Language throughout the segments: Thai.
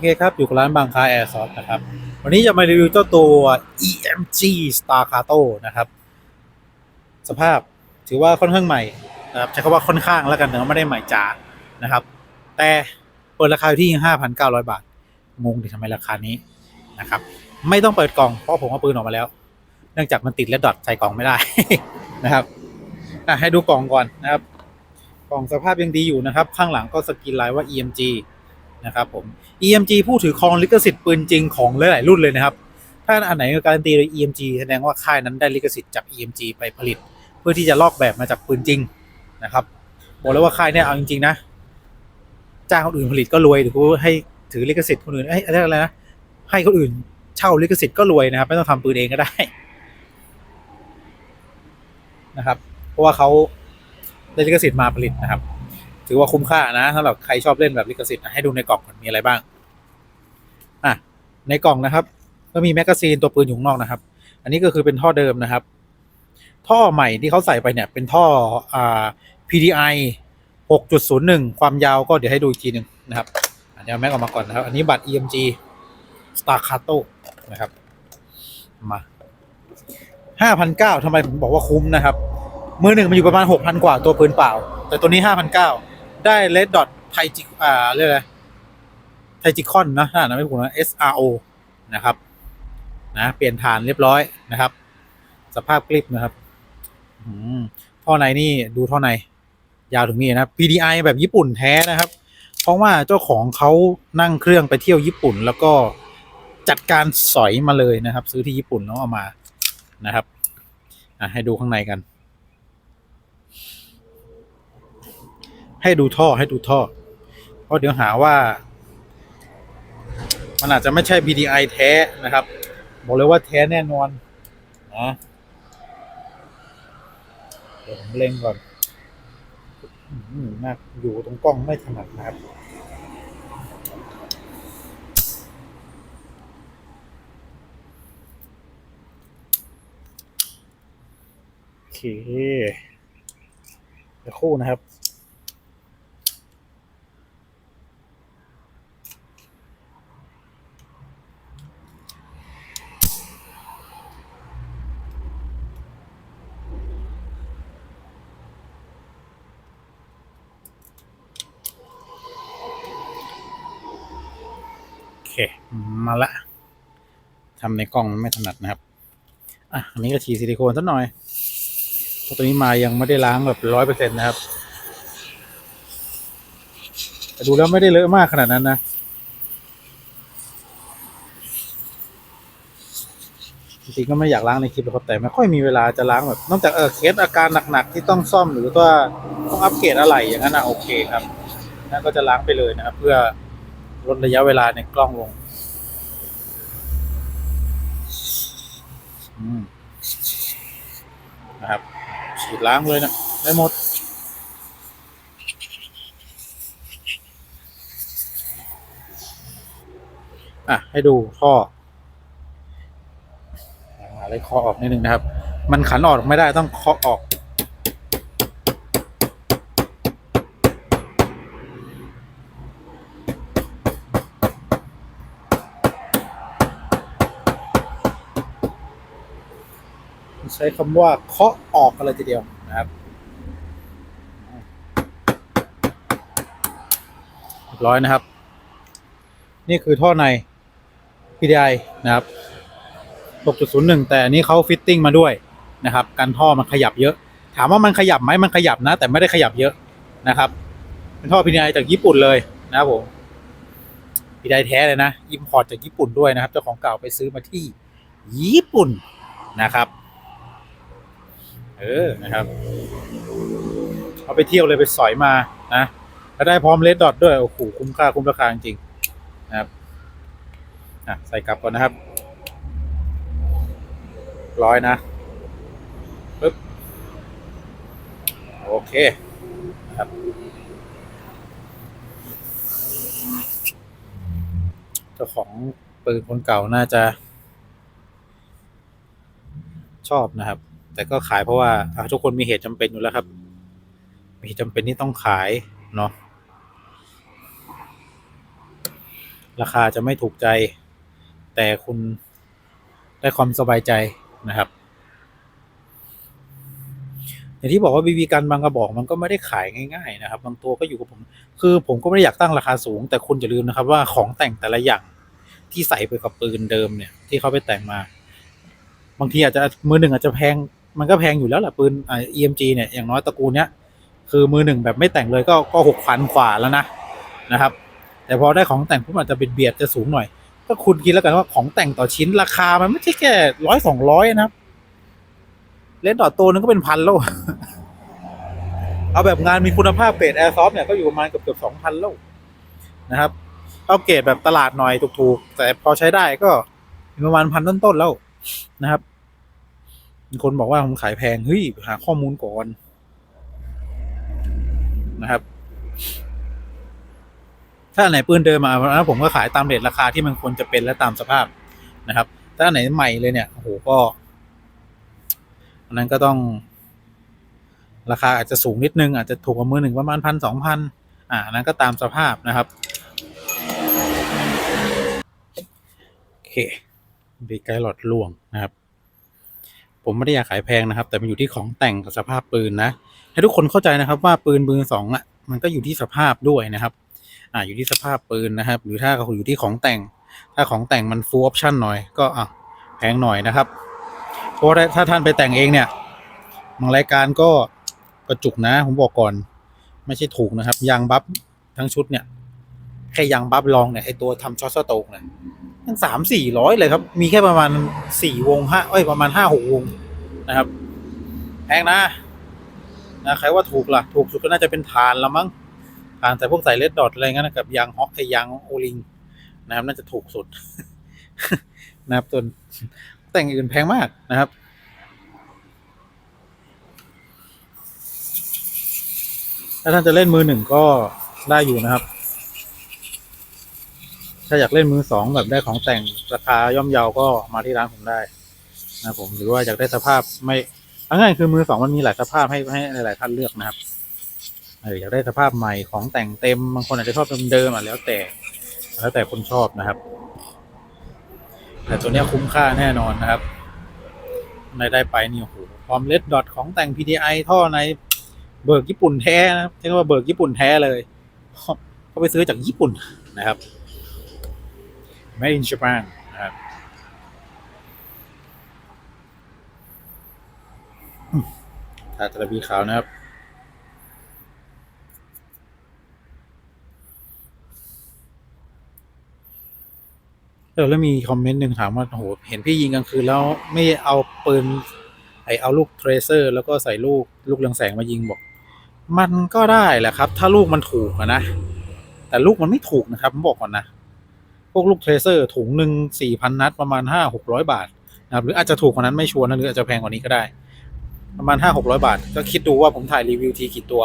เคครับ อยู่กับร้านบางคาแอร์ซอฟนะครับ วันนี้จะมารีวิวเจ้าตัว EMG Staccato นะครับ สภาพถือว่าค่อนข้างใหม่นะครับใช้คำว่าค่อนข้างแล้วกันเนอะไม่ได้ใหม่จ๋านะครับ แต่เปิดราคาอยู่ที่ 5,900 บาท งงดิทำไมราคานี้นะครับ ไม่ต้องเปิดกล่องเพราะผมเอาปืนออกมาแล้ว เนื่องจากมันติดและดอทใส่กล่องไม่ได้นะครับให้ดูกล่องก่อนนะครับ กล่องสภาพยังดีอยู่นะครับ ข้างหลังก็สกรีนลายว่า EMG นะครับผม EMG ผู้ถือครองลิขสิทธิ์ปืนจริงของหลายๆรุ่นเลยนะครับ ถ้าอันไหนการันตีโดย EMG แสดงว่าค่ายนั้นได้ลิขสิทธิ์จาก EMG ไปผลิต เพื่อที่จะลอกแบบมาจากปืนจริงนะครับบอกเลยว่าค่ายเนี่ยเอาจริงๆนะจ้างคนอื่นผลิตก็รวยหรือให้ถือลิขสิทธิ์คนอื่นเอ้อะไรนะให้คนอื่นเช่าลิขสิทธิ์ก็รวยนะครับไม่ต้องทำปืนเองก็ได้นะครับ เพราะว่าเขาได้ลิขสิทธิ์มาผลิตนะครับ ถือว่าคุ้มค่านะสำหรับใครชอบเล่นแบบลิขสิทธิ์ให้ดูในกล่องมันมีอะไรบ้างอะในกล่องนะครับ ก็มีแมกกาซีนตัวปืนอยู่ข้างนอกนะครับ อันนี้ก็คือเป็นท่อเดิมนะครับ ท่อใหม่ที่เขาใส่ไปเนี่ยเป็นท่ออ่า PDI 6.01 ความยาวก็เดี๋ยวให้ดูอีกทีหนึ่งนะครับอันนี้เอาแม็กออกมาก่อนนะครับ อันนี้บัตร EMG Staccato นะครับ มา5,900ทำไมผมบอกว่าคุ้มนะครับ มือหนึ่งมันอยู่ประมาณ6,000กว่าตัวปืนเปล่า แต่ตัวนี้5,900 ได้เลดดอทไทจิอ่าเรียกอะไรไทจิคอนนะถ้าอ่านไม่ถูกนะ SRO นะครับ นะเปลี่ยนฐานเรียบร้อยนะครับ สภาพกริปนะครับท่อในนี่ดูท่อใน ยาวถึงนี่นะ PDI แบบญี่ปุ่นแท้นะครับ เพราะว่าเจ้าของเขานั่งเครื่องไปเที่ยวญี่ปุ่น แล้วก็จัดการสอยมาเลยนะครับ ซื้อที่ญี่ปุ่นแล้วเอามานะครับให้ดูข้างในกัน ให้ดูท่อให้ดูท่อ เพราะเดี๋ยวหาว่า มันอาจจะไม่ใช่ BDI แท้นะครับ บอกเลยว่าแท้แน่นอนนะเดี๋ยวผมเล็งก่อนอืมมากอยู่ตรงกล้องไม่ถนัดนะครับโอเคเดี๋ยวคู่นะครับ มาละทำในกล้องไม่ถนัดนะครับ อะ อันนี้ก็ฉีดซิลิโคนสักหน่อยเพราะตัวนี้มายังไม่ได้ล้างแบบร้อยเปอร์เซ็นต์นะครับแต่ดูแล้วไม่ได้เลอะมากขนาดนั้นนะ จริงๆก็ไม่อยากล้างในคลิปครับแต่ไม่ค่อยมีเวลาจะล้างแบบนอกจากเออเคสอาการหนักๆที่ต้องซ่อมหรือว่าต้องอัปเกรดอะไรอย่างนั้นนะโอเคครับนั่นก็จะล้างไปเลยนะครับ เพื่อ ลดระยะเวลาในกล้องลงนะครับฉีดล้างเลยนะ ได้หมด อะ ให้ดูท่ออะไรคาะออกนิดนึงนะครับ มันขันออกไม่ได้ต้องเคาะออก ใช้คำว่าเคาะออกกันเลยทีเดียวนะครับเรียบร้อยนะครับ นี่คือท่อใน PDI นะครับ 6.01 แต่อันนี้เขาฟิตติ้งมาด้วยนะครับการท่อมันขยับเยอะ ถามว่ามันขยับไหมมันขยับนะ แต่ไม่ได้ขยับเยอะนะครับ เป็นท่อ PDI จากญี่ปุ่นเลยนะครับผม PDI แท้เลยนะอิมพอร์ตจากญี่ปุ่นด้วยนะครับ เจ้าของเก่าไปซื้อมาที่ญี่ปุ่นนะครับ เออนะครับ เอาไปเที่ยวเลยไปสอยมานะแล้วได้พร้อมเลดดอทด้วยโอ้โหคุ้มค่าคุ้มราคาจริงนะครับอะใส่กลับก่อนนะครับ ร้อยนะปึ๊บโอเคครับเจ้าของปืนคนเก่าน่าจะ ชอบนะครับ แต่ก็ขายเพราะว่าทุกคนมีเหตุจำเป็นอยู่แล้วครับ มีเหตุจำเป็นที่ต้องขายเนาะราคาจะไม่ถูกใจ แต่คุณได้ความสบายใจนะครับอย่างที่บอกว่าบีบีกันบางกระบอกมันก็ไม่ได้ขายง่าย ๆ นะครับ บางตัวก็อยู่กับผม คือผมก็ไม่ได้อยากตั้งราคาสูง แต่คุณอย่าลืมนะครับว่าของแต่งแต่ละอย่างที่ใส่ไปกับปืนเดิมเนี่ย ที่เขาไปแต่งมา บางทีอาจจะมือหนึ่งอาจจะแพง มันก็แพงอยู่แล้วแหละปืนอ่า EMG เนี่ยอย่างน้อยตระกูลเนี้ยคือมือหนึ่งแบบไม่แต่งเลยก็ก็หกพันกว่าแล้วนะนะครับ แต่พอได้ของแต่งปุ๊บอาจจะเบียดเบียดจะสูงหน่อย ก็คุณคิดแล้วกันว่าของแต่งต่อชิ้นราคามันไม่ใช่แค่ร้อยสองร้อยนะครับเลนส์ดอทตัวนึงก็เป็นพันแล้วเอาแบบงานมีคุณภาพเกรดแอร์ซอฟเนี่ยก็อยู่ประมาณเกือบเกือบสองพันแล้วนะครับ เอาเกรดแบบตลาดหน่อยถูกๆ แต่พอใช้ได้ก็ประมาณพันต้นๆแล้วนะครับ มีคนบอกว่าผมขายแพง เฮ้ย หาข้อมูลก่อน นะครับ ถ้าไหนปืนเดิมมาแล้วผมก็ขายตามเรทราคาที่มันควรจะเป็นและตามสภาพนะครับ ถ้าไหนใหม่เลยเนี่ยโอ้โหก็อันนั้นก็ต้อง ราคาอาจจะสูงนิดนึง อาจจะถูกกว่ามือหนึ่งประมาณพันสองพันอ่านนั้นก็ตามสภาพนะครับโอเคบีไกด์หลอดล่วงนะครับ ผมไม่ได้อยากขายแพงนะครับ แต่มันอยู่ที่ของแต่งกับสภาพปืนนะ ให้ทุกคนเข้าใจนะครับว่าปืนมือสองอะมันก็อยู่ที่สภาพด้วยนะครับ อ่าอยู่ที่สภาพปืนนะครับ หรือถ้าเขาอยู่ที่ของแต่ง ถ้าของแต่งมัน full option หน่อยก็อะแพงหน่อยนะครับเพราะว่าถ้าท่านไปแต่งเองเนี่ยบางรายการก็กระจุกนะ ผมบอกก่อน ไม่ใช่ถูกนะครับยางบัฟทั้งชุดเนี่ยแค่ยางบัฟลองเนี่ยไอตัวทำช็อตสโตกเนี่ย มันสามสี่ร้อยเลยครับ มีแค่ประมาณสี่วงห้าเอ้ยประมาณห้าหกวงนะครับ แพงนะนะใครว่าถูกล่ะ ถูกสุดก็น่าจะเป็นฐานละมั้งฐานแต่พวกใส่เลดดอทอะไรเงี้ยนะกับยางฮอกไอยางโอลิงนะครับ น่าจะถูกสุดนะครับส่วนแต่งอื่นแพงมากนะครับถ้าท่านจะเล่นมือหนึ่งก็ได้อยู่นะครับ ถ้าอยากเล่นมือสองแบบได้ของแต่งราคาย่อมเยาก็มาที่ร้านผมได้นะครับผมหรือว่าอยากได้สภาพไม่เอาง่ายๆคือมือสองมันมีหลายสภาพให้ให้หลายท่านเลือกนะครับเอออยากได้สภาพใหม่ของแต่งเต็มบางคนอาจจะชอบเดิมๆอะแล้วแต่ แล้วแต่คนชอบนะครับ แต่ตัวนี้คุ้มค่าแน่นอนนะครับในได้ไปนี่โอ้โหพร้อมเลดดอทของแต่ง PDI ท่อในเบิร์กญี่ปุ่นแท้นะครับใช้คำว่าเบิร์กญี่ปุ่นแท้เลยเขาไปซื้อจากญี่ปุ่นนะครับ Made in Japan นะครับอืมทาตะลบีขาวนะครับ แล้วมีคอมเมนต์หนึ่งถามว่าโหเห็นพี่ยิงกลางคืนแล้วไม่เอาปืนไอเอาลูกเทรเซอร์ แล้วก็ใส่ลูกลูกเรืองแสงมายิงบอก มันก็ได้แหละครับ ถ้าลูกมันถูกอะนะ แต่ลูกมันไม่ถูกนะครับผมบอกก่อนนะ วกลูกเทรเซอร์ถุงหนึ่งสี่พันนัดประมาณห้าหกร้อยบาทนะครับหรืออาจจะถูกกว่านั้นไม่ชัวร์นะหรืออาจจะแพงกว่านี้ก็ได้ ประมาณห้าหกร้อยบาท ก็คิดดูว่าผมถ่ายรีวิวทีกี่ตัว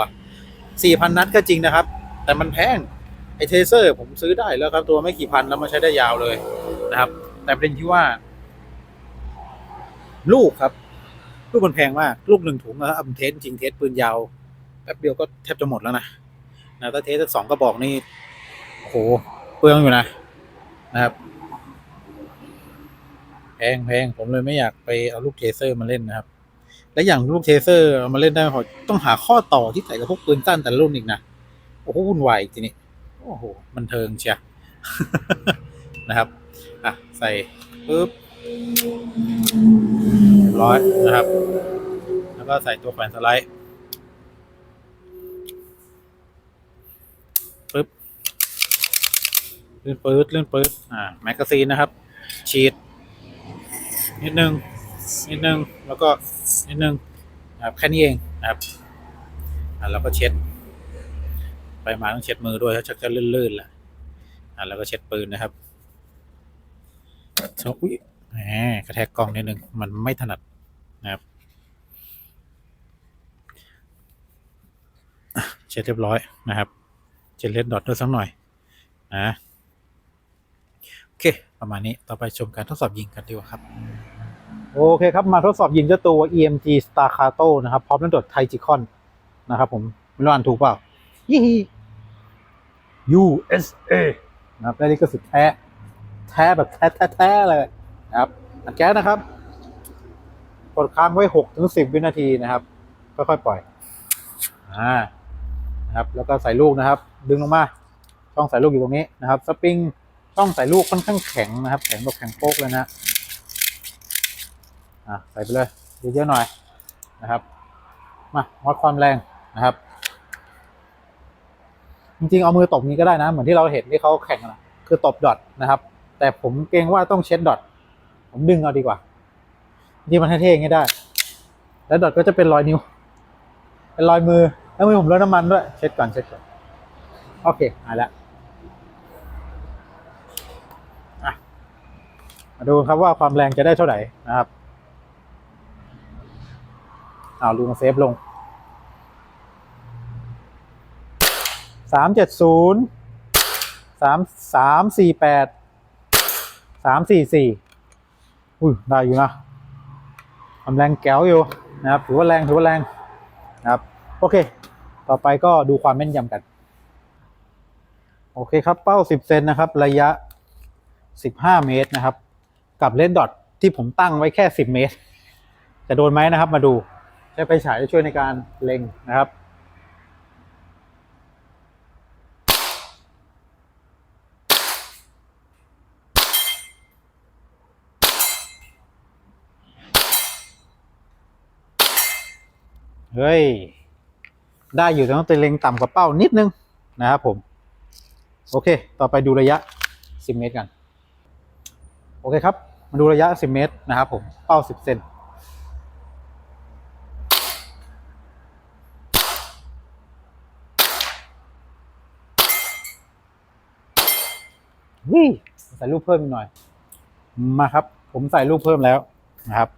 สี่พันนัดก็จริงนะครับ แต่มันแพงไอเทเซอร์ผมซื้อได้แล้วครับตัวไม่กี่พันแล้วมาใช้ได้ยาวเลยนะครับ แต่ประเด็นที่ว่า ลูกครับลูกมันแพงมาก ลูกหนึ่งถุงนะครับเทสจริงเทสปืนยาวแป๊บเดียวก็แทบจะหมดแล้วนะนะถ้าเทสสักสองกระบอกนี่โหเปลืองอยู่นะ นะครับแพงแพงผมเลยไม่อยากไปเอาลูกเทเซอร์มาเล่นนะครับ และอย่างลูกเทเซอร์เอามาเล่นได้พอต้องหาข้อต่อที่ใส่กับพวกปืนสั้นแต่รุ่นอีกนะโอ้โหวุ่นวายทีนี้โอ้โหมันเทิงเชียนะครับอะใส่ปุ๊บเรียบร้อยนะครับ แล้วก็ใส่ตัวแขวนสไลด์ ลื่นปื๊ดเลื่อนปื๊ดอ่าแมกกาซีนนะครับ ฉีด นิดนึง นิดนึง แล้วก็นิดนึงนะครับแค่นี้เองนะครับอ่าแล้วก็เช็ด ไปมาต้องเช็ดมือด้วยถ้าชักจะลื่นๆล่ะอ่าแล้วก็เช็ดปืนนะครับชอุ้ยแหมกระแทกกล้องนิดนึง มันไม่ถนัดนะครับเช็ดเรียบร้อยนะครับ เช็ดเลดดอทด้วยสักหน่อยนะ เค ประมาณนี้ต่อไปชมการทดสอบยิงกันดีกว่าครับ โอเคครับ มาทดสอบยิงเจ้าตัว EMG Staccato นะครับ พร้อมด้วยดดไทจิคอนนะครับผมไม่รู้อ่านถูกเปล่ายี่ USA นะครับได้ลิขสิทธิ์แท้ แท้แบบแท้แท้แท้เลยนะครับอัดแก๊สนะครับ กดค้างไว้หกถึงสิบวินาทีนะครับ ค่อยๆปล่อย อ่า นะครับ แล้วก็ใส่ลูกนะครับ ดึงลงมา ช่องใส่ลูกอยู่ตรงนี้นะครับ สปริง ช่องใส่ลูกค่อนข้างแข็งนะครับ แข็งแบบแข็งโป๊กเลยนะอะใส่ไปเลยเยอะๆหน่อยนะครับมาวัดความแรงนะครับ จริงๆ เอามือตบนี้ก็ได้นะ เหมือนที่เราเห็นที่เขาแข่งนะคือตบดอทนะครับ แต่ผมเกรงว่าต้องเช็ดดอทผมดึงเอาดีกว่าที่มันเท่ๆง่างนี้ได้ แล้วดอทก็จะเป็นรอยนิ้ว เป็นรอยมือ แล้วมือผมเลอะน้ำมันด้วย เช็ดก่อนเช็ดก่อนโอเคหายแล้วอะมา ดูครับว่าความแรงจะได้เท่าไหร่นะครับเอาลูมาเซฟลงสามเจ็ดศูนย์สามสามสี่แปดสามสี่สี่อุ้ยได้อยู่นะความแรงแก้วอยู่นะครับถือว่าแรงถือว่าแรงนะครับโอเค ต่อไปก็ดูความแม่นยำกัน โอเคครับเป้าสิบเซนนะครับ ระยะสิบห้าเมตรนะครับ กับเลนส์ดอทที่ผมตั้งไว้แค่สิบเมตร จะโดนไหมนะครับ มาดูใช้ไฟฉายช่วยในการเล็งนะครับ เฮ้ย ได้อยู่แต่ต้องเล็งต่ำกว่าเป้านิดนึงนะครับผม โอเค ต่อไปดูระยะ 10 เมตรกัน โอเคครับ มาดูระยะ 10 เมตรนะครับผม เป้า 10 เซนวิใส่รูปเพิ่มอีกหน่อย มาครับ ผมใส่รูปเพิ่มแล้วนะครับ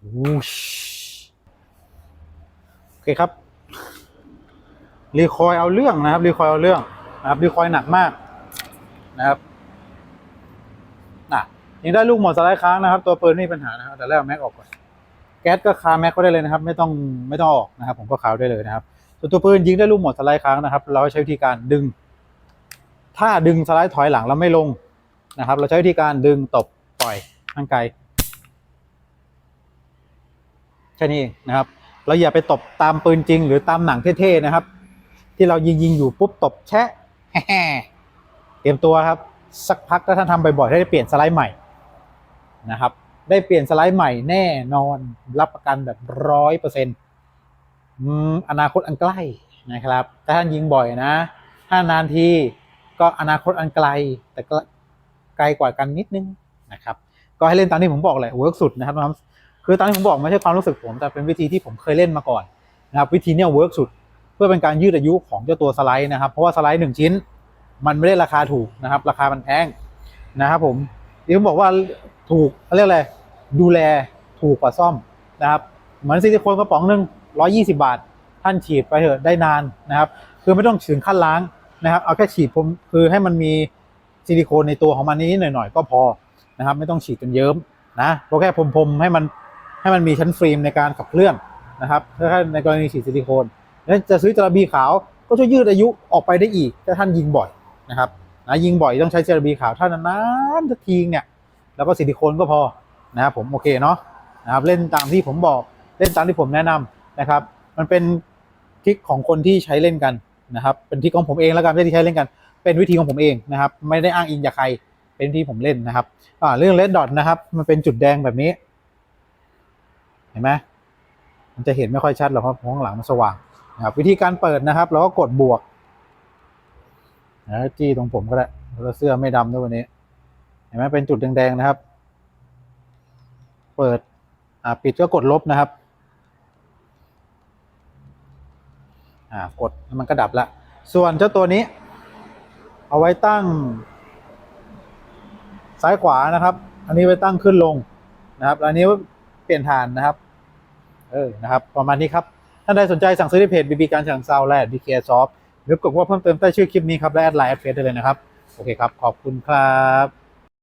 โอเคครับ รีคอยเอาเรื่องนะครับ รีคอยเอาเรื่องนะครับ รีคอยหนักมากนะครับน่ะยังได้ลูกหมดสไลด์ค้างนะครับ ตัวปืนไม่มีปัญหานะครับ แต่แรกแม็กออกก่อน แก๊สก็คาแม็กก็ได้เลยนะครับ ไม่ต้องไม่ต้องออกนะครับ ผมก็คาวได้เลยนะครับส่วนตัวปืนยิงได้ลูกหมดสไลด์ค้างนะครับ เราใช้วิธีการดึง ถ้าดึงสไลด์ถอยหลังแล้วไม่ลงนะครับ เราใช้วิธีการดึงตบปล่อยทางไกล แค่นี้เองนะครับเราอย่าไปตบตามปืนจริง หรือตามหนังเท่ๆนะครับ ที่เรายิงยิงอยู่ปุ๊บตบแชะเตรียมตัวครับ สักพักถ้าท่านทำบ่อยๆได้เปลี่ยนสไลด์ใหม่นะครับ ได้เปลี่ยนสไลด์ใหม่แน่นอนรับประกันแบบร้อยเปอร์เซ็นต์อนาคตอันใกล้นะครับ ถ้าท่านยิงบ่อยนะ ถ้านานทีก็อนาคตอันไกลแต่ไกลกว่ากันนิดนึงนะครับ ก็ให้เล่นตามที่ผมบอกแหละเวิร์กสุดนะครับ คือตามที่ผมบอกไม่ใช่ความรู้สึกผม แต่เป็นวิธีที่ผมเคยเล่นมาก่อนนะครับวิธีเนี้ยเวิร์กสุดเพื่อเป็นการยืดอายุของเจ้าตัวสไลด์นะครับเพราะว่าสไลด์หนึ่งชิ้น มันไม่ได้ราคาถูกนะครับ ราคามันแพงนะครับผมที่ผมบอกว่าถูกเขาเรียกอะไรดูแลถูกกว่าซ่อมนะครับเหมือนซิลิโคนกระป๋องหนึ่งร้อยี่สิบาท ท่านฉีดไปเถอะได้นานนะครับ คือไม่ต้องถึงขั้นล้างนะครับเอาแค่ฉีดผมคือให้มันมีซิลิโคนในตัวของมันนิดหน่อยๆก็พอนะครับ ไม่ต้องฉีดจนเยิ้มนะก็แค่พรมๆให้มัน ให้มันมีชั้นฟิล์มในการขับเคลื่อนนะครับถ้าในกรณีฉีดซิลิโคนแล้วจะซื้อจระบีขาวก็ช่วยยืดอายุออกไปได้อีกถ้าท่านยิงบ่อยนะครับนะยิงบ่อยต้องใช้จระบีขาวเท่านั้นนๆสักทีเนี่ยแล้วก็ซิลิโคนก็พอนะครับผมโอเคเนาะนะครับเล่นตามที่ผมบอกเล่นตามที่ผมแนะนำนะครับ มันเป็นทริคของคนที่ใช้เล่นกันนะครับ เป็นทริคของผมเองแล้วกันที่ใช้เล่นกัน เป็นวิธีของผมเองนะครับ ไม่ได้อ้างอิงจากใครเป็นวิธีผมเล่นนะครับอ่าเรื่องเลดดอทนะครับ มันเป็นจุดแดงแบบนี้ เห็นไหมมันจะเห็นไม่ค่อยชัดหรอกครับเพราะข้างหลังมันสว่างนะครับวิธีการเปิดนะครับ เราก็กดบวกนะจี้ตรงผมก็ได้แล้วเสื้อไม่ดำด้วยวันนี้ เห็นไหมเป็นจุดแดงๆนะครับ เปิดอ่าปิดก็กดลบนะครับอ่ากดแล้มันก็ดับละ ส่วนเจ้าตัวนี้ เอาไว้ตั้ง ซ้ายขวานะครับ อันนี้ไว้ตั้งขึ้นลงนะครับ อันนี้ ปลี่ยนฐานนะครับ เออนะครับ ประมาณนี้ครับ ท่านใดสนใจสั่งซื้อที่เพจ BB การฉางเซาและดีเคซอฟหรือกดว่าเพิ่มเติมใต้ชื่อคลิปนี้ครับและแอดไลน์แอดเฟซได้เลยนะครับ โอเคครับ ขอบคุณครับ